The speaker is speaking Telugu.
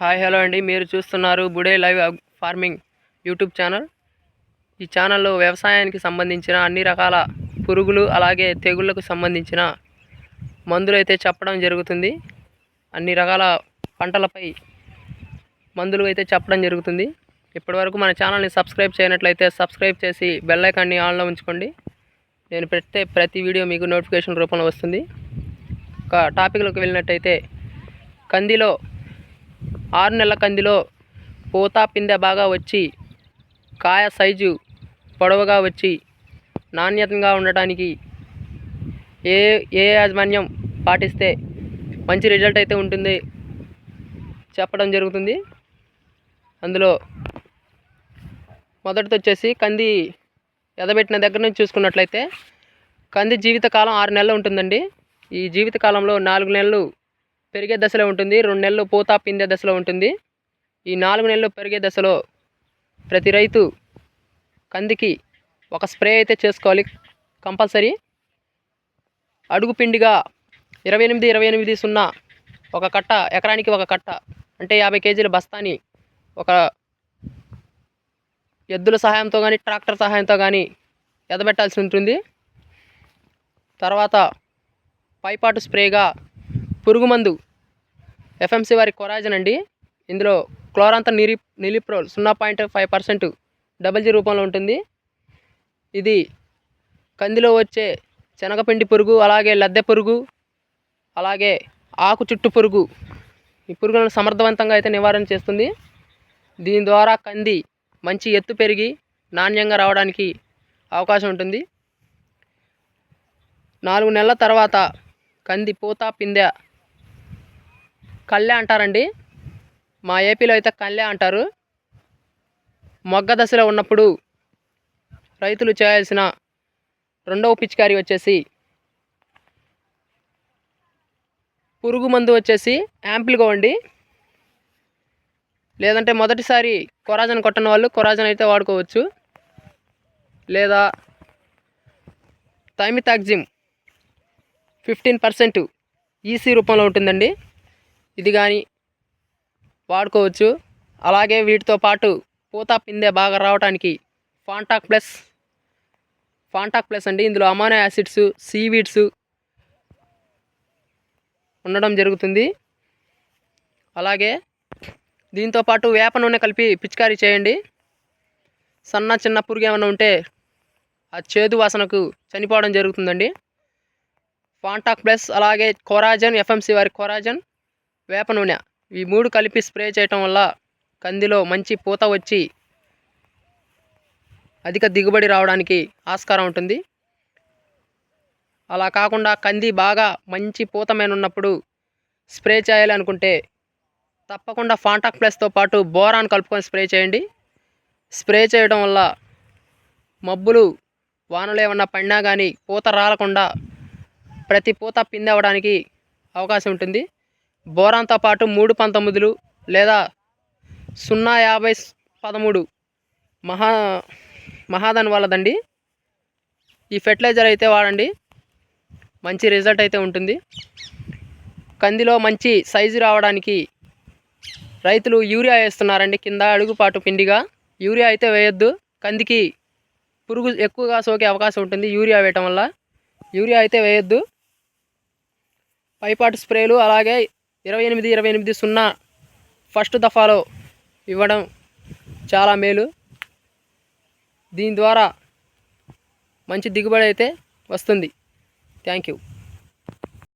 హాయ్ హలో అండి. మీరు చూస్తున్నారు బుడే లైవ్ ఫార్మింగ్ యూట్యూబ్ ఛానల్. ఈ ఛానల్లో వ్యవసాయానికి సంబంధించిన అన్ని రకాల పురుగులు అలాగే తెగుళ్ళకు సంబంధించిన మందులు అయితే చెప్పడం జరుగుతుంది. అన్ని రకాల పంటలపై మందులు అయితే చెప్పడం జరుగుతుంది. ఇప్పటివరకు మన ఛానల్ని సబ్స్క్రైబ్ చేయనట్లయితే సబ్స్క్రైబ్ చేసి బెల్ ఐకాన్ని ఆన్లో ఉంచుకోండి. నేను పెడితే ప్రతి వీడియో మీకు నోటిఫికేషన్ రూపంలో వస్తుంది. ఒక టాపిక్లోకి వెళ్ళినట్టయితే కందిలో ఆరు నెలల కందిలో పూత పిందె బాగా వచ్చి కాయ సైజు పొడవుగా వచ్చి నాణ్యతంగా ఉండటానికి ఏ ఏ యాజమాన్యం పాటిస్తే మంచి రిజల్ట్ అయితే ఉంటుంది చెప్పడం జరుగుతుంది. అందులో మొదటిది వచ్చేసి కంది ఎదబెట్టిన దగ్గర నుంచి చూసుకున్నట్లయితే కంది జీవితకాలం ఆరు నెలలు ఉంటుందండి. ఈ జీవితకాలంలో నాలుగు నెలలు పెరిగే దశలో ఉంటుంది. రెండు నెలలు పూత పిందే దశలో ఉంటుంది. ఈ నాలుగు నెలలు పెరిగే దశలో ప్రతి రైతు కందికి ఒక స్ప్రే అయితే చేసుకోవాలి. కంపల్సరీ. అడుగు పిండిగా ఇరవై ఎనిమిది ఇరవై ఎనిమిది సున్నా ఒక కట్ట ఎకరానికి ఒక కట్ట అంటే యాభై కేజీల బస్తాని ఒక ఎద్దుల సహాయంతో కానీ ట్రాక్టర్ సహాయంతో కానీ ఎదబెట్టాల్సి ఉంటుంది. తర్వాత పైపాటు స్ప్రేగా పురుగుమందు ఎఫ్ఎంసి వారి కొరాజన్ అండి. ఇందులో క్లోరాంత నిరి నిలిప్రోల్ సున్నా point five percent double G రూపంలో ఉంటుంది. ఇది కందిలో వచ్చే శనగపిండి పురుగు అలాగే లద్దె పురుగు అలాగే ఆకు చుట్టు పురుగు ఈ పురుగులను సమర్థవంతంగా అయితే నివారణ చేస్తుంది. దీని ద్వారా కంది మంచి ఎత్తు పెరిగి నాణ్యంగా రావడానికి అవకాశం ఉంటుంది. నాలుగు నెలల తర్వాత కంది పూత పిందె కళ్ళె అంటారండి. మా ఏపీలో అయితే కళ్ళె అంటారు. మొగ్గ దశలో ఉన్నప్పుడు రైతులు చేయాల్సిన రెండవ పిచికారి వచ్చేసి పురుగు మందు వచ్చేసి యాంపిల్గా ఉండి లేదంటే మొదటిసారి కొరాజన్ కొట్టని వాళ్ళు కొరాజన్ అయితే వాడుకోవచ్చు. లేదా థైమితాక్జిమ్ ఫిఫ్టీన్ పర్సెంట్ ఈసీ రూపంలో ఉంటుందండి. ఇది కానీ వాడుకోవచ్చు. అలాగే వీటితో పాటు పూత పిందె బాగా రావడానికి ఫాంటాక్ ప్లస్ ఫాంటాక్ ప్లస్ అండి. ఇందులో అమానో యాసిడ్స్ సీవీడ్స్ ఉండడం జరుగుతుంది. అలాగే దీంతో పాటు వేప నూనె కలిపి పిచికారీ చేయండి. సన్న చిన్న పురుగు ఏమైనా ఉంటే ఆ చేదు వాసనకు చనిపోవడం జరుగుతుందండి. ఫాంటాక్ ప్లస్ అలాగే కొరాజన్ ఎఫ్ఎంసి వారి కొరాజన్ వేప నూనె. ఈ మూడు కలిపి స్ప్రే చేయటం వల్ల కందిలో మంచి పూత వచ్చి అధిక దిగుబడి రావడానికి ఆస్కారం ఉంటుంది. అలా కాకుండా కంది బాగా మంచి పూతమైన ఉన్నప్పుడు స్ప్రే చేయాలి అనుకుంటే తప్పకుండా ఫాంటాక్ ప్లస్తో పాటు బోరాన్ కలుపుకొని స్ప్రే చేయండి. స్ప్రే చేయడం వల్ల మబ్బులు వానలు ఏమన్నా పడినా కానీ పూత రాలకుండా ప్రతి పూత పిందవడానికి అవ్వడానికి అవకాశం ఉంటుంది. బోరాన్తో పాటు మూడు పంతొమ్మిదిలు లేదా సున్నా యాభై పదమూడు మహా మహాదన్ వాళ్ళదండి. ఈ ఫెర్టిలైజర్ అయితే వాడండి. మంచి రిజల్ట్ అయితే ఉంటుంది. కందిలో మంచి సైజు రావడానికి రైతులు యూరియా వేస్తున్నారండి. కింద అడుగుపాటు పిండిగా. యూరియా అయితే వేయొద్దు. కందికి పురుగు ఎక్కువగా సోకే అవకాశం ఉంటుంది యూరియా వేయటం వల్ల. యూరియా అయితే వేయొద్దు. పైపాటు స్ప్రేలు అలాగే ఇరవై ఎనిమిది ఇరవై ఎనిమిది సున్నా ఫస్ట్ దఫాలో ఇవ్వడం చాలా మేలు. దీని ద్వారా మంచి దిగుబడి అయితే వస్తుంది. Thank you.